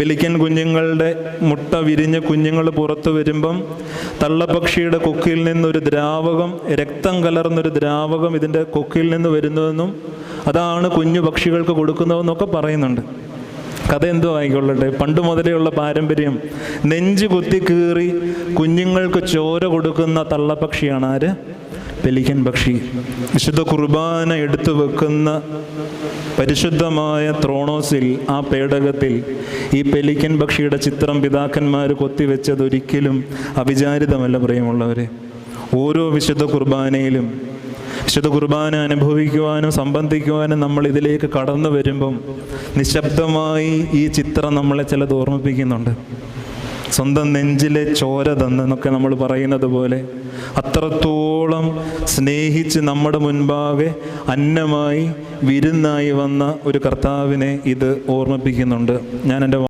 Pelican കുഞ്ഞുങ്ങളുടെ മുട്ട വിരിഞ്ഞ് കുഞ്ഞുങ്ങൾ പുറത്തു വരുമ്പം തള്ളപ്പക്ഷിയുടെ കൊക്കിൽ നിന്നൊരു ദ്രാവകം രക്തം കലർന്നൊരു ദ്രാവകം ഇതിന്റെ കൊക്കിൽ നിന്ന് വരുന്നതെന്നും അതാണ് കുഞ്ഞു പക്ഷികൾക്ക് കൊടുക്കുന്നതെന്നൊക്കെ പറയുന്നുണ്ട്. കഥ എന്തോ ആയിക്കൊള്ളട്ടെ. പണ്ട് മുതലേയുള്ള പാരമ്പര്യം നെഞ്ചു കുത്തി കീറി കുഞ്ഞുങ്ങൾക്ക് ചോര കൊടുക്കുന്ന തള്ളപ്പക്ഷിയാണ് ആര്? പെലിക്കൻ പക്ഷി. വിശുദ്ധ കുർബാന എടുത്തു വെക്കുന്ന പരിശുദ്ധമായ ത്രോണോസിൽ ആ പേടകത്തിൽ ഈ പെലിക്കൻ പക്ഷിയുടെ ചിത്രം പിതാക്കന്മാർ കൊത്തിവെച്ചത് ഒരിക്കലും അവിചാരിതമല്ല പ്രിയമുള്ളവരെ. ഓരോ വിശുദ്ധ കുർബാനയിലും വിശുദ്ധ കുർബാന അനുഭവിക്കുവാനും സംബന്ധിക്കുവാനും നമ്മൾ ഇതിലേക്ക് കടന്നു വരുമ്പം നിശബ്ദമായി ഈ ചിത്രം നമ്മളെ ചിലത് ഓർമ്മിപ്പിക്കുന്നുണ്ട്. സ്വന്തം നെഞ്ചിലെ ചോര തന്നെന്നൊക്കെ നമ്മൾ പറയുന്നത് പോലെ അത്രത്തോളം സ്നേഹിച്ച് നമ്മുടെ മുൻപാകെ അന്നമായി വിരുന്നായി വന്ന ഒരു കർത്താവിനെ ഇത് ഓർമ്മിപ്പിക്കുന്നുണ്ട്. ഞാൻ എന്റെ